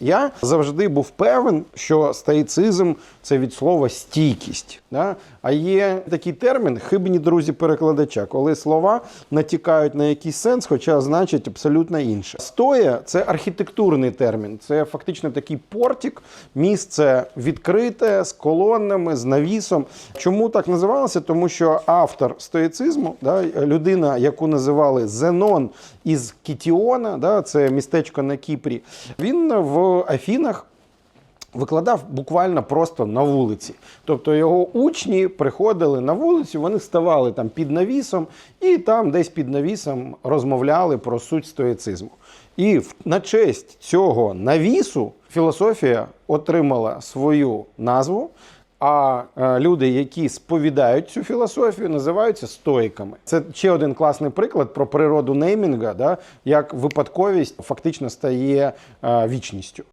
Я завжди був певен, що стоїцизм це від слова стійкість. Да? А є такий термін хибні друзі перекладача, коли слова натякають на якийсь сенс, хоча значать абсолютно інше. Стоя це архітектурний термін, це фактично такий портик, місце відкрите з колоннами, з навісом. Чому так називалося? Тому що автор стоїцизму, да, людина, яку називали Зенон із Кітіона, да, це містечко на Кіпрі, він в Афінах викладав буквально просто на вулиці. Тобто його учні приходили на вулицю, вони ставали там під навісом і там десь під навісом розмовляли про суть стоїцизму. І на честь цього навісу філософія отримала свою назву. А е, люди, які сповідають цю філософію, називаються стоїками. Це ще один класний приклад про природу неймінга, да, як випадковість фактично стає е, вічністю.